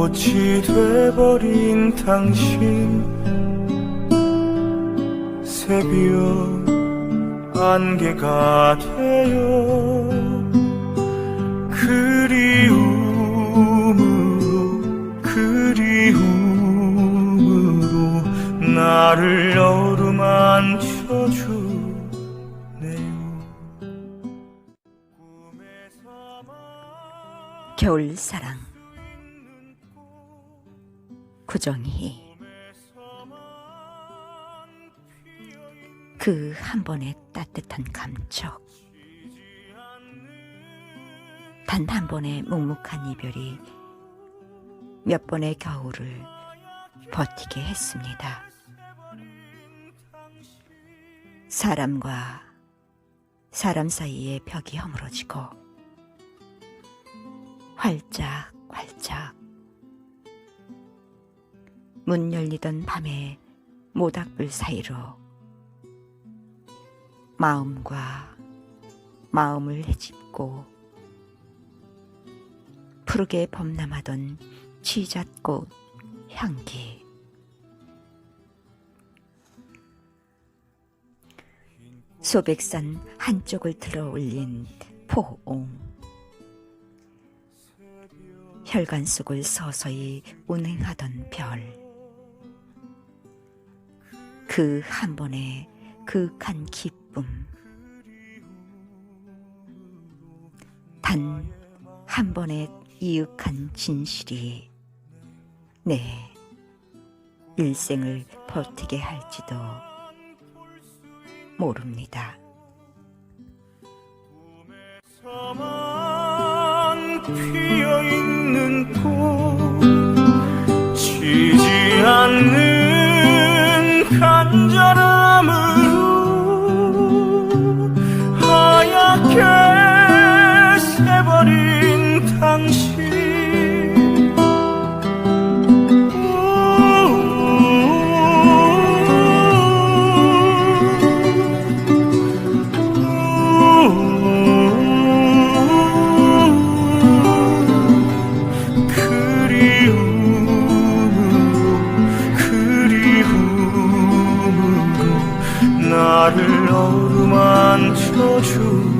핀 꽃이 돼버린 당신. 새벽 안개가 되어 그리움으로 그리움으로 나를 어루만져주네요. 겨울 사랑 구정이 그 한 번의 따뜻한 감촉 단 한 번의 묵묵한 이별이 몇 번의 겨울을 버티게 했습니다. 사람과 사람 사이의 벽이 허물어지고 활짝 활짝 문 열리던 밤의 모닥불 사이로 마음과 마음을 헤집고 푸르게 범람하던 치잣꽃 향기 소백산 한쪽을 들어 올린 포옹 혈관 속을 서서히 운행하던 별. 그 한 번의 그윽한 기쁨. 단 한 번의 이윽한 진실이 내 일생을 버티게 할지도 모릅니다. 서만 피어 있는 꽃 지지 않는 浪漫抽出。